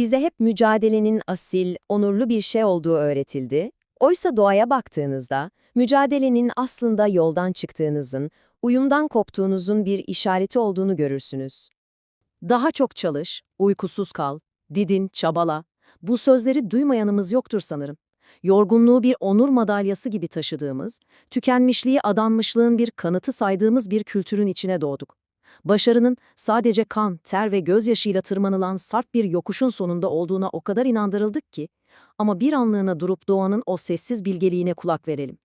Bize hep mücadelenin asil, onurlu bir şey olduğu öğretildi. Oysa doğaya baktığınızda, mücadelenin aslında yoldan çıktığınızın, uyumdan koptuğunuzun bir işareti olduğunu görürsünüz. Daha çok çalış, uykusuz kal, didin, çabala. Bu sözleri duymayanımız yoktur sanırım. Yorgunluğu bir onur madalyası gibi taşıdığımız, tükenmişliği adanmışlığın bir kanıtı saydığımız bir kültürün içine doğduk. Başarının sadece kan, ter ve gözyaşıyla tırmanılan sarp bir yokuşun sonunda olduğuna o kadar inandırıldık ki, ama bir anlığına durup doğanın o sessiz bilgeliğine kulak verelim.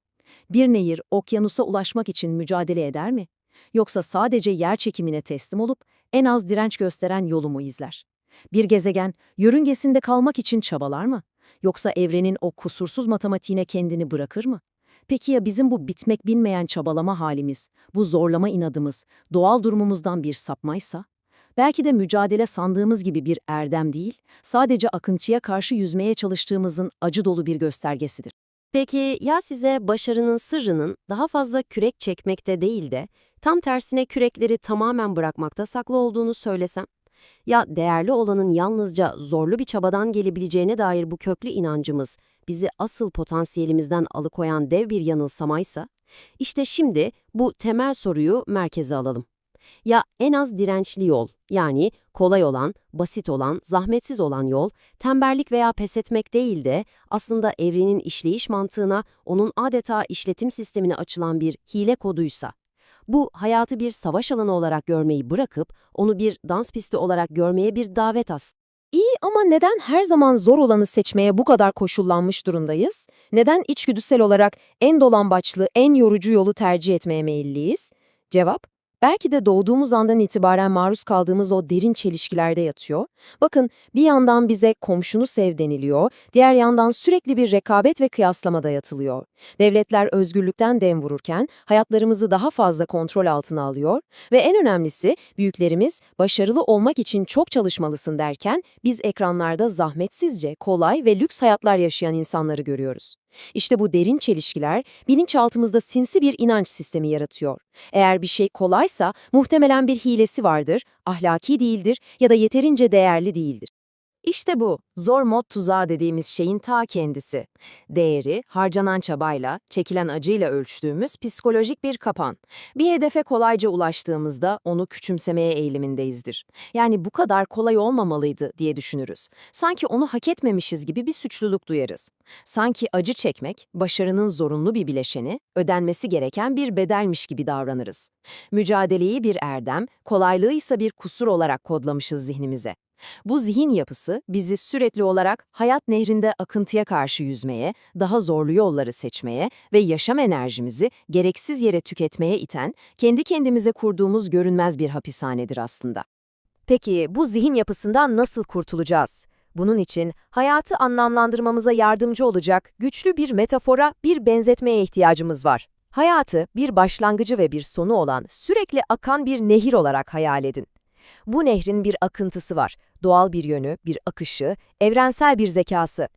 Bir nehir okyanusa ulaşmak için mücadele eder mi? Yoksa sadece yer çekimine teslim olup en az direnç gösteren yolu mu izler? Bir gezegen yörüngesinde kalmak için çabalar mı? Yoksa evrenin o kusursuz matematiğine kendini bırakır mı? Peki ya bizim bu bitmek bilmeyen çabalama halimiz, bu zorlama inadımız, doğal durumumuzdan bir sapmaysa? Belki de mücadele sandığımız gibi bir erdem değil, sadece akıntıya karşı yüzmeye çalıştığımızın acı dolu bir göstergesidir. Peki ya size başarının sırrının daha fazla kürek çekmekte değil de tam tersine kürekleri tamamen bırakmakta saklı olduğunu söylesem? Ya değerli olanın yalnızca zorlu bir çabadan gelebileceğine dair bu köklü inancımız bizi asıl potansiyelimizden alıkoyan dev bir yanılsamaysa? İşte şimdi bu temel soruyu merkeze alalım. Ya en az dirençli yol, yani kolay olan, basit olan, zahmetsiz olan yol, tembellik veya pes etmek değil de aslında evrenin işleyiş mantığına, onun adeta işletim sistemine açılan bir hile koduysa. Bu hayatı bir savaş alanı olarak görmeyi bırakıp onu bir dans pisti olarak görmeye bir davet aslında. İyi ama neden her zaman zor olanı seçmeye bu kadar koşullanmış durumdayız? Neden içgüdüsel olarak en dolambaçlı, en yorucu yolu tercih etmeye meyilliyiz? Cevap, belki de doğduğumuz andan itibaren maruz kaldığımız o derin çelişkilerde yatıyor. Bakın bir yandan bize komşunu sev deniliyor, diğer yandan sürekli bir rekabet ve kıyaslama dayatılıyor. Devletler özgürlükten dem vururken hayatlarımızı daha fazla kontrol altına alıyor ve en önemlisi büyüklerimiz başarılı olmak için çok çalışmalısın derken biz ekranlarda zahmetsizce, kolay ve lüks hayatlar yaşayan insanları görüyoruz. İşte bu derin çelişkiler bilinçaltımızda sinsi bir inanç sistemi yaratıyor. Eğer bir şey kolaysa muhtemelen bir hilesi vardır, ahlaki değildir ya da yeterince değerli değildir. İşte bu, zor mod tuzağı dediğimiz şeyin ta kendisi. Değeri, harcanan çabayla, çekilen acıyla ölçtüğümüz psikolojik bir kapan. Bir hedefe kolayca ulaştığımızda onu küçümsemeye eğilimindeyizdir. Yani bu kadar kolay olmamalıydı diye düşünürüz. Sanki onu hak etmemişiz gibi bir suçluluk duyarız. Sanki acı çekmek, başarının zorunlu bir bileşeni, ödenmesi gereken bir bedelmiş gibi davranırız. Mücadeleyi bir erdem, kolaylığı ise bir kusur olarak kodlamışız zihnimize. Bu zihin yapısı bizi sürekli olarak hayat nehrinde akıntıya karşı yüzmeye, daha zorlu yolları seçmeye ve yaşam enerjimizi gereksiz yere tüketmeye iten, kendi kendimize kurduğumuz görünmez bir hapishanedir aslında. Peki bu zihin yapısından nasıl kurtulacağız? Bunun için hayatı anlamlandırmamıza yardımcı olacak güçlü bir metafora, bir benzetmeye ihtiyacımız var. Hayatı bir başlangıcı ve bir sonu olan sürekli akan bir nehir olarak hayal edin. Bu nehrin bir akıntısı var, doğal bir yönü, bir akışı, evrensel bir zekası.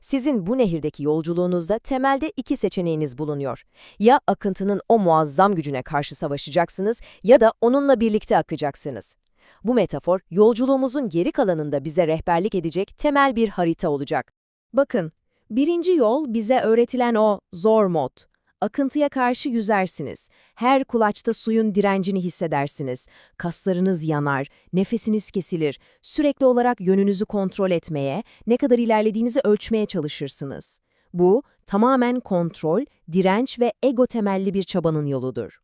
Sizin bu nehirdeki yolculuğunuzda temelde iki seçeneğiniz bulunuyor. Ya akıntının o muazzam gücüne karşı savaşacaksınız ya da onunla birlikte akacaksınız. Bu metafor, yolculuğumuzun geri kalanında bize rehberlik edecek temel bir harita olacak. Bakın, birinci yol bize öğretilen o zor mod. Akıntıya karşı yüzersiniz. Her kulaçta suyun direncini hissedersiniz. Kaslarınız yanar, nefesiniz kesilir. Sürekli olarak yönünüzü kontrol etmeye, ne kadar ilerlediğinizi ölçmeye çalışırsınız. Bu, tamamen kontrol, direnç ve ego temelli bir çabanın yoludur.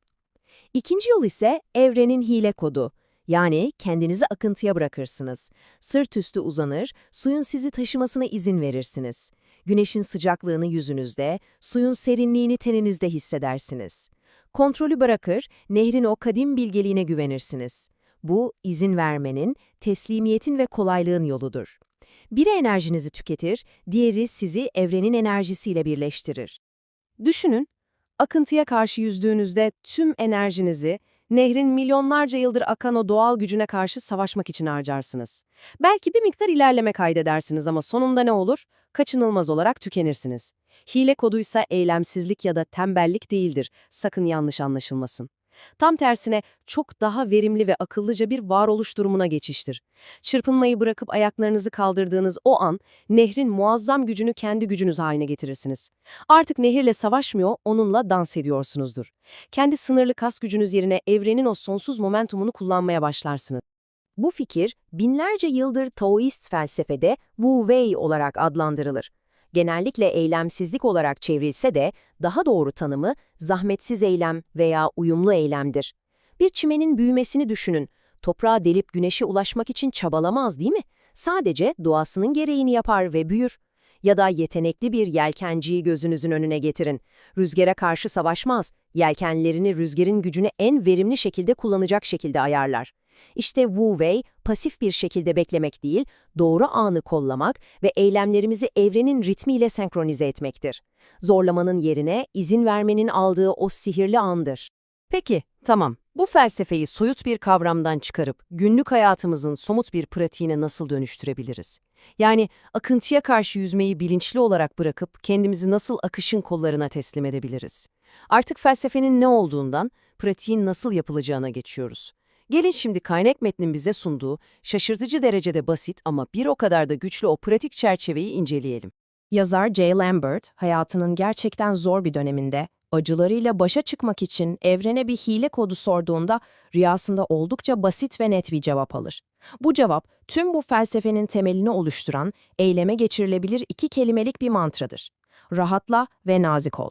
İkinci yol ise evrenin hile kodu. Yani kendinizi akıntıya bırakırsınız. Sırt üstü uzanır, suyun sizi taşımasına izin verirsiniz. Güneşin sıcaklığını yüzünüzde, suyun serinliğini teninizde hissedersiniz. Kontrolü bırakır, nehrin o kadim bilgeliğine güvenirsiniz. Bu, izin vermenin, teslimiyetin ve kolaylığın yoludur. Biri enerjinizi tüketir, diğeri sizi evrenin enerjisiyle birleştirir. Düşünün, akıntıya karşı yüzdüğünüzde tüm enerjinizi, nehrin milyonlarca yıldır akan o doğal gücüne karşı savaşmak için harcarsınız. Belki bir miktar ilerleme kaydedersiniz ama sonunda ne olur? Kaçınılmaz olarak tükenirsiniz. Hile koduysa eylemsizlik ya da tembellik değildir. Sakın yanlış anlaşılmasın. Tam tersine çok daha verimli ve akıllıca bir varoluş durumuna geçiştir. Çırpınmayı bırakıp ayaklarınızı kaldırdığınız o an, nehrin muazzam gücünü kendi gücünüz haline getirirsiniz. Artık nehirle savaşmıyor, onunla dans ediyorsunuzdur. Kendi sınırlı kas gücünüz yerine evrenin o sonsuz momentumunu kullanmaya başlarsınız. Bu fikir, binlerce yıldır Taoist felsefede Wu Wei olarak adlandırılır. Genellikle eylemsizlik olarak çevrilse de daha doğru tanımı zahmetsiz eylem veya uyumlu eylemdir. Bir çimenin büyümesini düşünün. Toprağa delip güneşe ulaşmak için çabalamaz değil mi? Sadece doğasının gereğini yapar ve büyür. Ya da yetenekli bir yelkenciyi gözünüzün önüne getirin. Rüzgara karşı savaşmaz, yelkenlerini rüzgarın gücünü en verimli şekilde kullanacak şekilde ayarlar. İşte Wu Wei, pasif bir şekilde beklemek değil, doğru anı kollamak ve eylemlerimizi evrenin ritmiyle senkronize etmektir. Zorlamanın yerine izin vermenin aldığı o sihirli andır. Peki, tamam. Bu felsefeyi soyut bir kavramdan çıkarıp günlük hayatımızın somut bir pratiğine nasıl dönüştürebiliriz? Yani akıntıya karşı yüzmeyi bilinçli olarak bırakıp kendimizi nasıl akışın kollarına teslim edebiliriz? Artık felsefenin ne olduğundan, pratiğin nasıl yapılacağına geçiyoruz. Gelin şimdi kaynak metnin bize sunduğu, şaşırtıcı derecede basit ama bir o kadar da güçlü o pratik çerçeveyi inceleyelim. Yazar J. Lambert, hayatının gerçekten zor bir döneminde, acılarıyla başa çıkmak için evrene bir hile kodu sorduğunda rüyasında oldukça basit ve net bir cevap alır. Bu cevap, tüm bu felsefenin temelini oluşturan, eyleme geçirilebilir iki kelimelik bir mantradır. Rahatla ve nazik ol.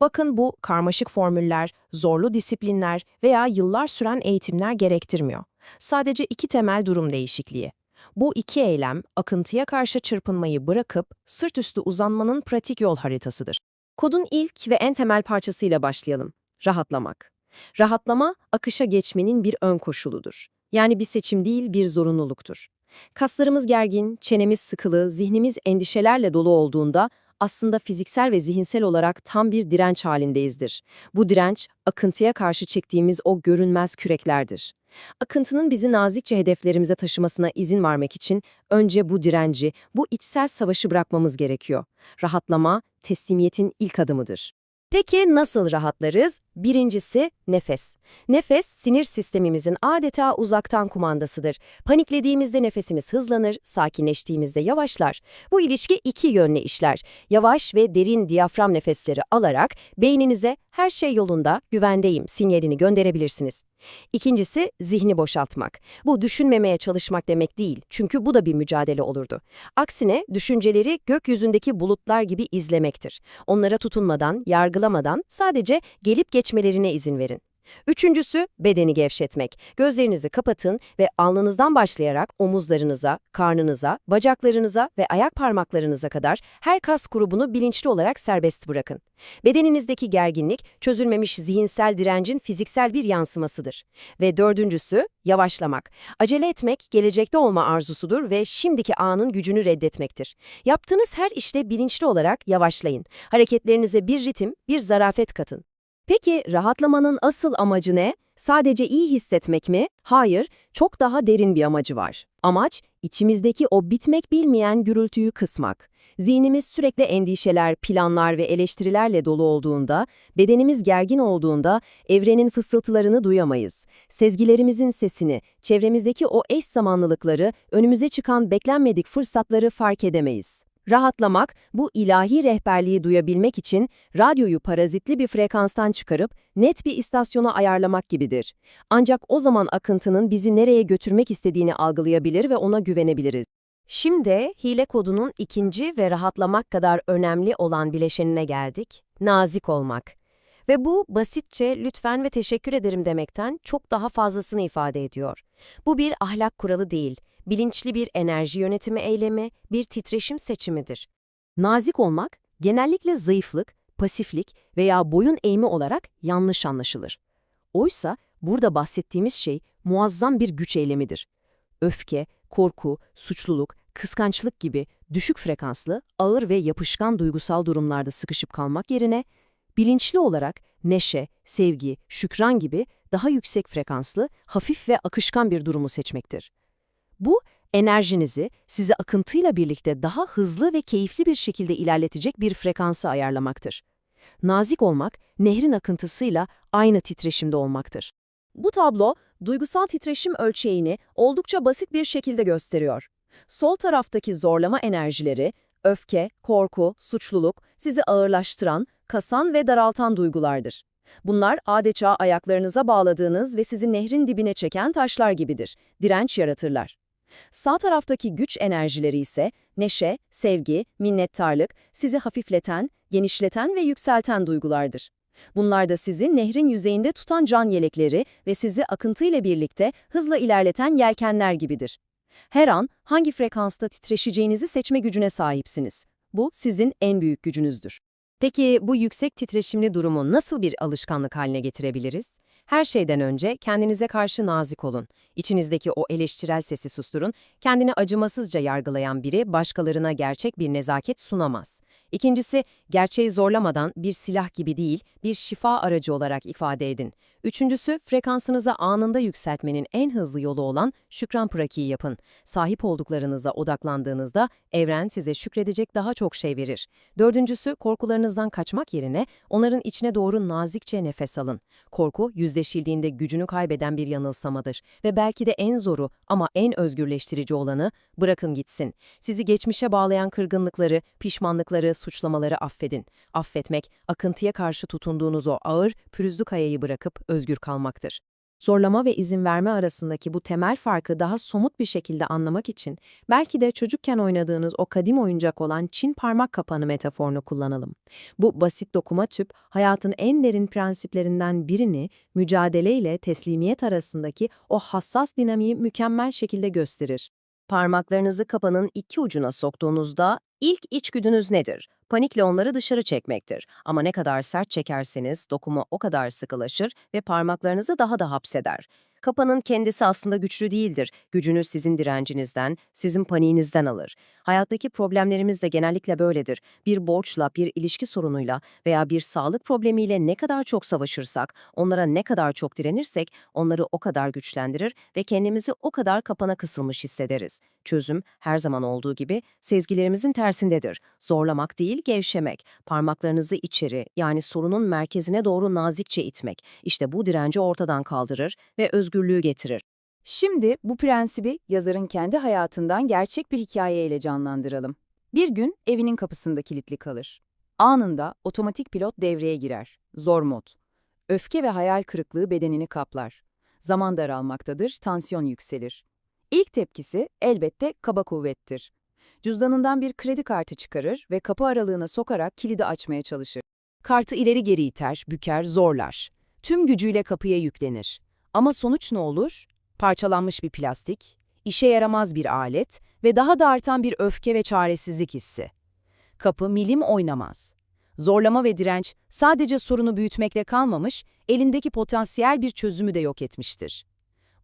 Bakın bu karmaşık formüller, zorlu disiplinler veya yıllar süren eğitimler gerektirmiyor. Sadece iki temel durum değişikliği. Bu iki eylem, akıntıya karşı çırpınmayı bırakıp sırt üstü uzanmanın pratik yol haritasıdır. Kodun ilk ve en temel parçasıyla başlayalım. Rahatlamak. Rahatlama, akışa geçmenin bir ön koşuludur. Yani bir seçim değil, bir zorunluluktur. Kaslarımız gergin, çenemiz sıkılı, zihnimiz endişelerle dolu olduğunda aslında fiziksel ve zihinsel olarak tam bir direnç halindeyizdir. Bu direnç, akıntıya karşı çektiğimiz o görünmez küreklerdir. Akıntının bizi nazikçe hedeflerimize taşımasına izin vermek için önce bu direnci, bu içsel savaşı bırakmamız gerekiyor. Rahatlama, teslimiyetin ilk adımıdır. Peki nasıl rahatlarız? Birincisi nefes. Nefes, sinir sistemimizin adeta uzaktan kumandasıdır. Paniklediğimizde nefesimiz hızlanır, sakinleştiğimizde yavaşlar. Bu ilişki iki yönlü işler. Yavaş ve derin diyafram nefesleri alarak beyninize her şey yolunda, güvendeyim sinyalini gönderebilirsiniz. İkincisi zihni boşaltmak. Bu düşünmemeye çalışmak demek değil çünkü bu da bir mücadele olurdu. Aksine düşünceleri gökyüzündeki bulutlar gibi izlemektir. Onlara tutunmadan, yargılamadan sadece gelip geçmelerine izin verin. Üçüncüsü bedeni gevşetmek. Gözlerinizi kapatın ve alnınızdan başlayarak omuzlarınıza, karnınıza, bacaklarınıza ve ayak parmaklarınıza kadar her kas grubunu bilinçli olarak serbest bırakın. Bedeninizdeki gerginlik, çözülmemiş zihinsel direncin fiziksel bir yansımasıdır. Ve dördüncüsü, yavaşlamak. Acele etmek, gelecekte olma arzusudur ve şimdiki anın gücünü reddetmektir. Yaptığınız her işte bilinçli olarak yavaşlayın. Hareketlerinize bir ritim, bir zarafet katın. Peki rahatlamanın asıl amacı ne? Sadece iyi hissetmek mi? Hayır, çok daha derin bir amacı var. Amaç, içimizdeki o bitmek bilmeyen gürültüyü kısmak. Zihnimiz sürekli endişeler, planlar ve eleştirilerle dolu olduğunda, bedenimiz gergin olduğunda evrenin fısıltılarını duyamayız. Sezgilerimizin sesini, çevremizdeki o eş zamanlılıkları, önümüze çıkan beklenmedik fırsatları fark edemeyiz. Rahatlamak, bu ilahi rehberliği duyabilmek için radyoyu parazitli bir frekanstan çıkarıp net bir istasyona ayarlamak gibidir. Ancak o zaman akıntının bizi nereye götürmek istediğini algılayabilir ve ona güvenebiliriz. Şimdi hile kodunun ikinci ve rahatlamak kadar önemli olan bileşenine geldik. Nazik olmak. Ve bu basitçe lütfen ve teşekkür ederim demekten çok daha fazlasını ifade ediyor. Bu bir ahlak kuralı değil bilinçli bir enerji yönetimi eylemi, bir titreşim seçimidir. Nazik olmak, genellikle zayıflık, pasiflik veya boyun eğimi olarak yanlış anlaşılır. Oysa burada bahsettiğimiz şey muazzam bir güç eylemidir. Öfke, korku, suçluluk, kıskançlık gibi düşük frekanslı, ağır ve yapışkan duygusal durumlarda sıkışıp kalmak yerine, bilinçli olarak neşe, sevgi, şükran gibi daha yüksek frekanslı, hafif ve akışkan bir durumu seçmektir. Bu, enerjinizi sizi akıntıyla birlikte daha hızlı ve keyifli bir şekilde ilerletecek bir frekansı ayarlamaktır. Nazik olmak, nehrin akıntısıyla aynı titreşimde olmaktır. Bu tablo, duygusal titreşim ölçeğini oldukça basit bir şekilde gösteriyor. Sol taraftaki zorlama enerjileri, öfke, korku, suçluluk, sizi ağırlaştıran, kasan ve daraltan duygulardır. Bunlar adeta ayaklarınıza bağladığınız ve sizi nehrin dibine çeken taşlar gibidir. Direnç yaratırlar. Sağ taraftaki güç enerjileri ise neşe, sevgi, minnettarlık, sizi hafifleten, genişleten ve yükselten duygulardır. Bunlar da sizi nehrin yüzeyinde tutan can yelekleri ve sizi akıntıyla birlikte hızla ilerleten yelkenler gibidir. Her an hangi frekansta titreşeceğinizi seçme gücüne sahipsiniz. Bu sizin en büyük gücünüzdür. Peki bu yüksek titreşimli durumu nasıl bir alışkanlık haline getirebiliriz? Her şeyden önce kendinize karşı nazik olun. İçinizdeki o eleştirel sesi susturun. Kendini acımasızca yargılayan biri başkalarına gerçek bir nezaket sunamaz. İkincisi, gerçeği zorlamadan bir silah gibi değil, bir şifa aracı olarak ifade edin. Üçüncüsü, frekansınızı anında yükseltmenin en hızlı yolu olan şükran pratiği yapın. Sahip olduklarınıza odaklandığınızda evren size şükredecek daha çok şey verir. Dördüncüsü, korkularınızdan kaçmak yerine onların içine doğru nazikçe nefes alın. Korku, yüzleşildiğinde gücünü kaybeden bir yanılsamadır ve belki de en zoru ama en özgürleştirici olanı bırakın gitsin. Sizi geçmişe bağlayan kırgınlıkları, pişmanlıkları, suçlamaları affedin. Affetmek, akıntıya karşı tutunduğunuz o ağır, pürüzlü kayayı bırakıp özgür kalmaktır. Zorlama ve izin verme arasındaki bu temel farkı daha somut bir şekilde anlamak için belki de çocukken oynadığınız o kadim oyuncak olan Çin parmak kapanı metaforunu kullanalım. Bu basit dokuma tüp hayatın en derin prensiplerinden birini mücadele ile teslimiyet arasındaki o hassas dinamiği mükemmel şekilde gösterir. Parmaklarınızı kapanın iki ucuna soktuğunuzda ilk içgüdünüz nedir? Panikle onları dışarı çekmektir. Ama ne kadar sert çekerseniz dokuma o kadar sıkılaşır ve parmaklarınızı daha da hapseder. Kapanın kendisi aslında güçlü değildir. Gücünü sizin direncinizden, sizin paniğinizden alır. Hayattaki problemlerimiz de genellikle böyledir. Bir borçla, bir ilişki sorunuyla veya bir sağlık problemiyle ne kadar çok savaşırsak, onlara ne kadar çok direnirsek onları o kadar güçlendirir ve kendimizi o kadar kapana kısılmış hissederiz. Çözüm her zaman olduğu gibi sezgilerimizin tersindedir. Zorlamak değil, gevşemek. Parmaklarınızı içeri yani sorunun merkezine doğru nazikçe itmek. İşte bu direnci ortadan kaldırır ve özgürlüğü getirir. Şimdi bu prensibi yazarın kendi hayatından gerçek bir hikayeyle canlandıralım. Bir gün evinin kapısında kilitli kalır. Anında otomatik pilot devreye girer. Zor mod. Öfke ve hayal kırıklığı bedenini kaplar. Zaman daralmaktadır, tansiyon yükselir. İlk tepkisi elbette kaba kuvvettir. Cüzdanından bir kredi kartı çıkarır ve kapı aralığına sokarak kilidi açmaya çalışır. Kartı ileri geri iter, büker, zorlar. Tüm gücüyle kapıya yüklenir. Ama sonuç ne olur? Parçalanmış bir plastik, işe yaramaz bir alet ve daha da artan bir öfke ve çaresizlik hissi. Kapı milim oynamaz. Zorlama ve direnç sadece sorunu büyütmekle kalmamış, elindeki potansiyel bir çözümü de yok etmiştir.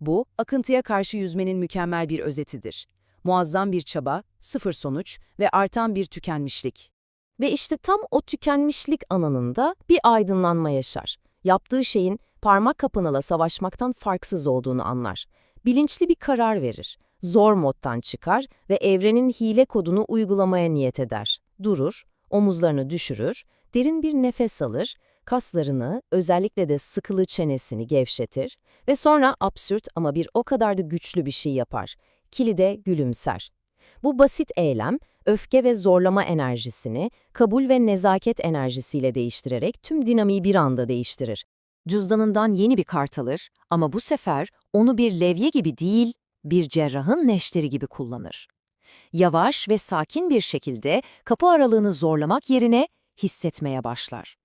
Bu, akıntıya karşı yüzmenin mükemmel bir özetidir. Muazzam bir çaba, sıfır sonuç ve artan bir tükenmişlik. Ve işte tam o tükenmişlik anında bir aydınlanma yaşar. Yaptığı şeyin parmak kapanıyla savaşmaktan farksız olduğunu anlar. Bilinçli bir karar verir. Zor moddan çıkar ve evrenin hile kodunu uygulamaya niyet eder. Durur, omuzlarını düşürür, derin bir nefes alır, kaslarını, özellikle de sıkılı çenesini gevşetir ve sonra absürt ama bir o kadar da güçlü bir şey yapar. Kilide gülümser. Bu basit eylem, öfke ve zorlama enerjisini kabul ve nezaket enerjisiyle değiştirerek tüm dinamiği bir anda değiştirir. Cüzdanından yeni bir kart alır ama bu sefer onu bir levye gibi değil, bir cerrahın neşteri gibi kullanır. Yavaş ve sakin bir şekilde kapı aralığını zorlamak yerine hissetmeye başlar.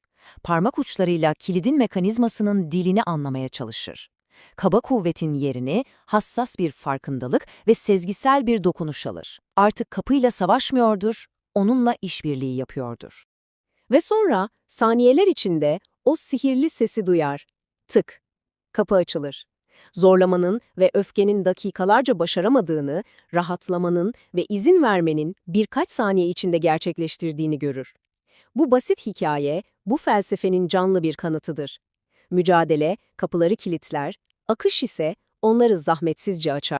Parmak uçlarıyla kilidin mekanizmasının dilini anlamaya çalışır. Kaba kuvvetin yerini hassas bir farkındalık ve sezgisel bir dokunuş alır. Artık kapıyla savaşmıyordur, onunla işbirliği yapıyordur. Ve sonra saniyeler içinde o sihirli sesi duyar. Tık. Kapı açılır. Zorlamanın ve öfkenin dakikalarca başaramadığını, rahatlamanın ve izin vermenin birkaç saniye içinde gerçekleştirdiğini görür. Bu basit hikaye, bu felsefenin canlı bir kanıtıdır. Mücadele, kapıları kilitler, akış ise onları zahmetsizce açar.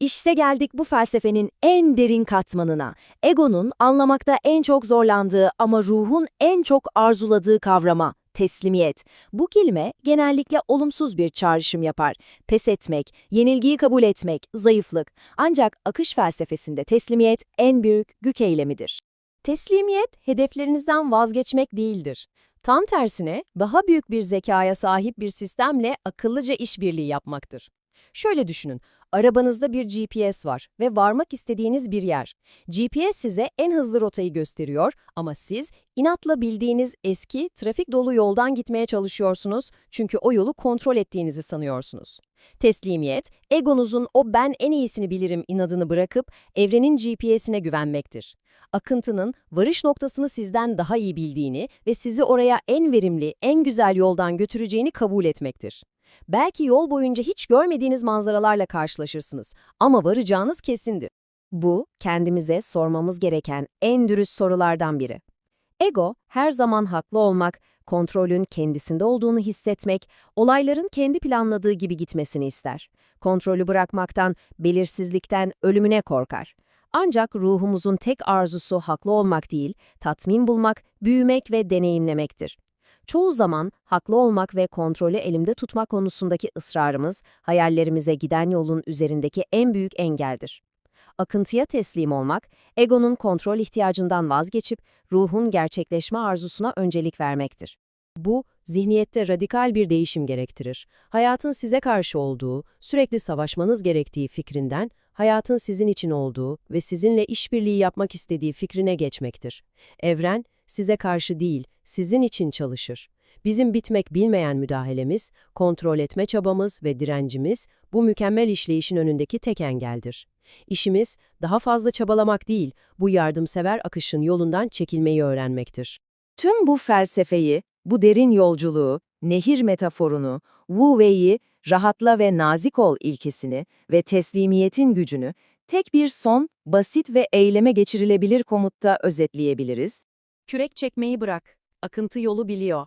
İşte geldik bu felsefenin en derin katmanına. Egonun anlamakta en çok zorlandığı ama ruhun en çok arzuladığı kavrama, teslimiyet. Bu kelime genellikle olumsuz bir çağrışım yapar. Pes etmek, yenilgiyi kabul etmek, zayıflık. Ancak akış felsefesinde teslimiyet en büyük güç eylemidir. Teslimiyet, hedeflerinizden vazgeçmek değildir. Tam tersine, daha büyük bir zekaya sahip bir sistemle akıllıca işbirliği yapmaktır. Şöyle düşünün, arabanızda bir GPS var ve varmak istediğiniz bir yer. GPS size en hızlı rotayı gösteriyor ama siz inatla bildiğiniz eski, trafik dolu yoldan gitmeye çalışıyorsunuz çünkü o yolu kontrol ettiğinizi sanıyorsunuz. Teslimiyet, egonuzun o ben en iyisini bilirim inadını bırakıp evrenin GPS'ine güvenmektir. Akıntının varış noktasını sizden daha iyi bildiğini ve sizi oraya en verimli, en güzel yoldan götüreceğini kabul etmektir. Belki yol boyunca hiç görmediğiniz manzaralarla karşılaşırsınız ama varacağınız kesindir. Bu, kendimize sormamız gereken en dürüst sorulardan biri. Ego, her zaman haklı olmak, kontrolün kendisinde olduğunu hissetmek, olayların kendi planladığı gibi gitmesini ister. Kontrolü bırakmaktan, belirsizlikten, ölümüne korkar. Ancak ruhumuzun tek arzusu haklı olmak değil, tatmin bulmak, büyümek ve deneyimlemektir. Çoğu zaman haklı olmak ve kontrolü elimde tutmak konusundaki ısrarımız, hayallerimize giden yolun üzerindeki en büyük engeldir. Akıntıya teslim olmak, egonun kontrol ihtiyacından vazgeçip ruhun gerçekleşme arzusuna öncelik vermektir. Bu, zihniyette radikal bir değişim gerektirir. Hayatın size karşı olduğu, sürekli savaşmanız gerektiği fikrinden, hayatın sizin için olduğu ve sizinle işbirliği yapmak istediği fikrine geçmektir. Evren, size karşı değil, sizin için çalışır. Bizim bitmek bilmeyen müdahalemiz, kontrol etme çabamız ve direncimiz bu mükemmel işleyişin önündeki tek engeldir. İşimiz daha fazla çabalamak değil, bu yardımsever akışın yolundan çekilmeyi öğrenmektir. Tüm bu felsefeyi, bu derin yolculuğu, nehir metaforunu, Wu Wei'yi, rahatla ve nazik ol ilkesini ve teslimiyetin gücünü tek bir son, basit ve eyleme geçirilebilir komutta özetleyebiliriz. Kürek çekmeyi bırak. Akıntı yolu biliyor.